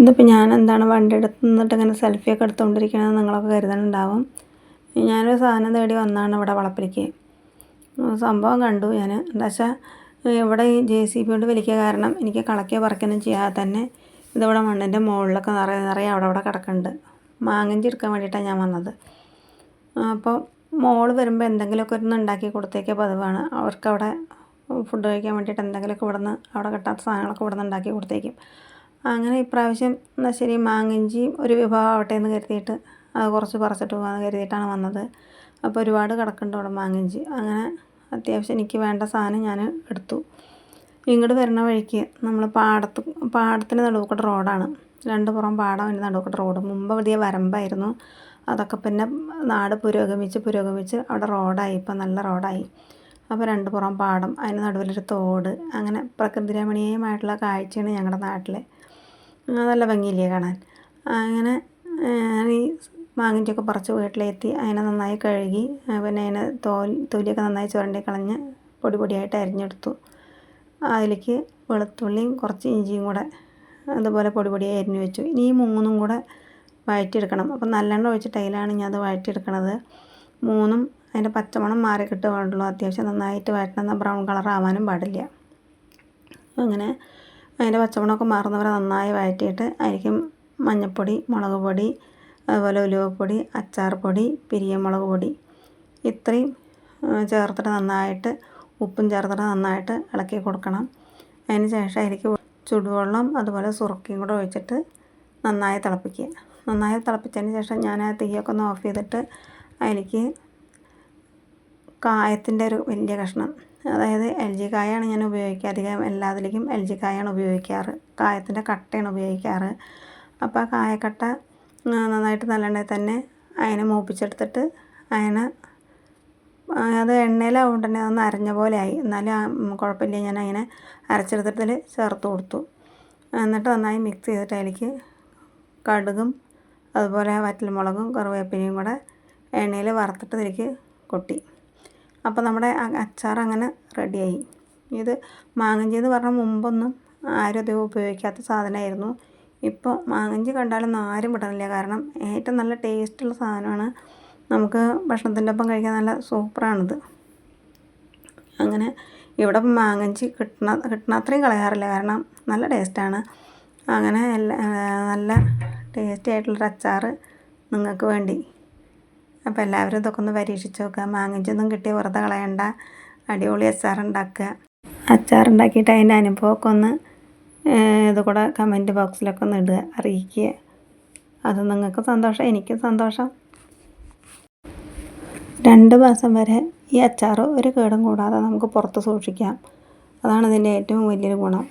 ഇതിപ്പോൾ ഞാൻ എന്താണ് വണ്ടി എടുത്ത് നിന്നിട്ട് ഇങ്ങനെ സെൽഫിയൊക്കെ എടുത്തുകൊണ്ടിരിക്കണമെന്ന് നിങ്ങളൊക്കെ കരുതണുണ്ടാവും. ഞാനൊരു സാധനം തേടി വന്നാണ് ഇവിടെ വളപ്പിലേക്ക്. സംഭവം കണ്ടു ഞാൻ. എന്താ വെച്ചാൽ ഇവിടെ ഈ ജെ സി ബി കൊണ്ട് വലിക്കുക കാരണം എനിക്ക് കളക്കിയ പറിക്കൊന്നും ചെയ്യാതെ തന്നെ ഇതിവിടെ മണ്ണിന്റെ മുകളിലൊക്കെ നിറയെ നിറയെ അവിടെ അവിടെ കിടക്കുന്നുണ്ട്. മാങ്ങഞ്ചി എടുക്കാൻ വേണ്ടിയിട്ടാണ് ഞാൻ വന്നത്. അപ്പോൾ മോൾ വരുമ്പോൾ എന്തെങ്കിലുമൊക്കെ ഒന്ന് ഉണ്ടാക്കി കൊടുത്തേക്കുക പതിവാണ്. അവർക്കവിടെ ഫുഡ് കഴിക്കാൻ വേണ്ടിയിട്ട് എന്തെങ്കിലുമൊക്കെ ഇവിടെ നിന്ന് അവിടെ കിട്ടാത്ത സാധനങ്ങളൊക്കെ ഇവിടെ നിന്ന് ഉണ്ടാക്കി കൊടുത്തേക്കും. അങ്ങനെ ഇപ്രാവശ്യം എന്നാൽ ശരി മാങ്ങഞ്ചിയും ഒരു വിഭവം ആവട്ടെ എന്ന് കരുതിയിട്ട് അത് കുറച്ച് പറിച്ചിട്ട് പോകാമെന്ന് കരുതിയിട്ടാണ് വന്നത്. അപ്പോൾ ഒരുപാട് കിടക്കുന്നുണ്ട് അവിടെ മാങ്ങഞ്ചി. അങ്ങനെ അത്യാവശ്യം എനിക്ക് വേണ്ട സാധനം ഞാൻ എടുത്തു. ഇങ്ങോട്ട് വരുന്ന വഴിക്ക് നമ്മൾ പാടത്ത് പാടത്തിന് നടുക്കൂടെ റോഡാണ്. രണ്ട് പുറം പാടം അതിന്റെ നടുക്കൂടെ റോഡ്. മുമ്പ് വലിയ വരമ്പായിരുന്നു. അതൊക്കെ പിന്നെ നാട് പുരോഗമിച്ച് പുരോഗമിച്ച് അവിടെ റോഡായി. ഇപ്പം നല്ല റോഡായി. അപ്പോൾ രണ്ട് പുറം പാടം അതിന് നടുവിലൊരു തോട്. അങ്ങനെ പ്രകൃതി രമണീയമായിട്ടുള്ള കാഴ്ചയാണ് ഞങ്ങളുടെ നാട്ടിൽ നല്ല ഭംഗിയില്ലേ കാണാൻ. അങ്ങനെ ഈ മാങ്ങിന്റെയൊക്കെ പറിച്ച് വീട്ടിലെത്തി. അതിനെ നന്നായി കഴുകി പിന്നെ അതിനെ തോൽ തൊലിയൊക്കെ നന്നായി ചുരണ്ടി കളഞ്ഞ് പൊടി പൊടിയായിട്ട് അരിഞ്ഞെടുത്തു. അതിലേക്ക് വെളുത്തുള്ളിയും കുറച്ച് ഇഞ്ചിയും കൂടെ അതുപോലെ പൊടി പൊടിയായി അരിഞ്ഞു വെച്ചു. ഇനി ഈ മൂന്നും കൂടെ വഴറ്റിയെടുക്കണം. അപ്പം നല്ലെണ്ണ ഒഴിച്ചിട്ട് അതിലാണ് ഞാൻ അത് വഴറ്റിയെടുക്കണത്. മൂന്നും അതിന്റെ പച്ചമണം മാറി കിട്ടുകയുള്ളൂ അത്യാവശ്യം നന്നായിട്ട് വഴറ്റണം. എന്നാൽ ബ്രൗൺ കളർ ആവാനും പാടില്ല. അങ്ങനെ അതിന്റെ പച്ചമണമൊക്കെ മാറുന്നവരെ നന്നായി വഴറ്റിയിട്ട് അതിലേക്ക് മഞ്ഞൾപ്പൊടി മുളക് പൊടി അതുപോലെ ഉലുവപ്പൊടി അച്ചാർ പൊടി പിരിയമുളക് പൊടി. ഇത്രയും ചേർത്തിട്ട് നന്നായിട്ട് ഉപ്പും ചേർത്തിട്ട് നന്നായിട്ട് ഇളക്കി കൊടുക്കണം. അതിന് ശേഷം അതിലേക്ക് ചുടുവെള്ളം അതുപോലെ സുറുക്കിയും കൂടെ ഒഴിച്ചിട്ട് നന്നായി തിളപ്പിക്കുക. നന്നായി തിളപ്പിച്ചതിന് ശേഷം ഞാൻ ആ തീയൊക്കെ ഒന്ന് ഓഫ് ചെയ്തിട്ട് അതിലേക്ക് കായത്തിന്റെ ഒരു വലിയ കഷ്ണം അതായത് എൽ ജി കായാണ് ഞാൻ ഉപയോഗിക്കുക. അധികം എല്ലാത്തിലേക്കും എൽ ജി കായാണ് ഉപയോഗിക്കാറ്. കായത്തിന്റെ കട്ടയാണ് ഉപയോഗിക്കാറ്. അപ്പോൾ ആ കായക്കട്ട നന്നായിട്ട് നല്ലെണ്ണയിൽ തന്നെ അതിനെ മൂപ്പിച്ചെടുത്തിട്ട് അതിനെ അത് എണ്ണയിലാവുമ്പോൾ തന്നെ അതൊന്ന് അരഞ്ഞ പോലെ ആയി എന്നാലും കുഴപ്പമില്ല. ഞാൻ അതിനെ അരച്ചെടുത്തിട്ട് ചേർത്ത് കൊടുത്തു. എന്നിട്ട് നന്നായി മിക്സ് ചെയ്തിട്ട് അതിലേക്ക് കടുകും അതുപോലെ വറ്റൽമുളകും കറിവേപ്പിലയും കൂടെ എണ്ണയിൽ വറുത്തിട്ട് ഇതിലേക്ക് കൊട്ടി. അപ്പോൾ നമ്മുടെ അച്ചാർ അങ്ങനെ റെഡിയായി ഇത് മാങ്ങഞ്ചി എന്ന് പറഞ്ഞാൽ മുമ്പൊന്നും ആരും അധികം ഉപയോഗിക്കാത്ത സാധനമായിരുന്നു. ഇപ്പോൾ മാങ്ങഞ്ചി കണ്ടാലൊന്നും ആരും വിടണില്ല കാരണം ഏറ്റവും നല്ല ടേസ്റ്റുള്ള സാധനമാണ് നമുക്ക് ഭക്ഷണത്തിന്റെ ഒപ്പം കഴിക്കാൻ നല്ല സൂപ്പറാണിത് അങ്ങനെ ഇവിടെ മാങ്ങഞ്ചി കിട്ടണ കിട്ടണ അത്രയും കളയാറില്ല. കാരണം നല്ല ടേസ്റ്റാണ് അങ്ങനെ എല്ലാ നല്ല ടേസ്റ്റി ആയിട്ടുള്ളൊരു അച്ചാർ നിങ്ങൾക്ക് വേണ്ടി. അപ്പോൾ എല്ലാവരും ഇതൊക്കെ ഒന്ന് പരീക്ഷിച്ച് നോക്കുക മാങ്ങിച്ചൊന്നും കിട്ടി വെറുതെ കളയണ്ട. അടിപൊളി അച്ചാർ ഉണ്ടാക്കുക. അച്ചാർ ഉണ്ടാക്കിയിട്ട് അതിന്റെ അനുഭവമൊക്കെ ഒന്ന് ഇതുകൂടെ കമന്റ് ബോക്സിലൊക്കെ ഒന്ന് ഇടുക. അറിയിക്കുക. അത് നിങ്ങൾക്ക് സന്തോഷം എനിക്കും സന്തോഷം. രണ്ട് മാസം വരെ ഈ അച്ചാർ ഒരു കേടും കൂടാതെ നമുക്ക് പുറത്ത് സൂക്ഷിക്കാം. അതാണ് ഇതിന്റെ ഏറ്റവും വലിയൊരു ഗുണം.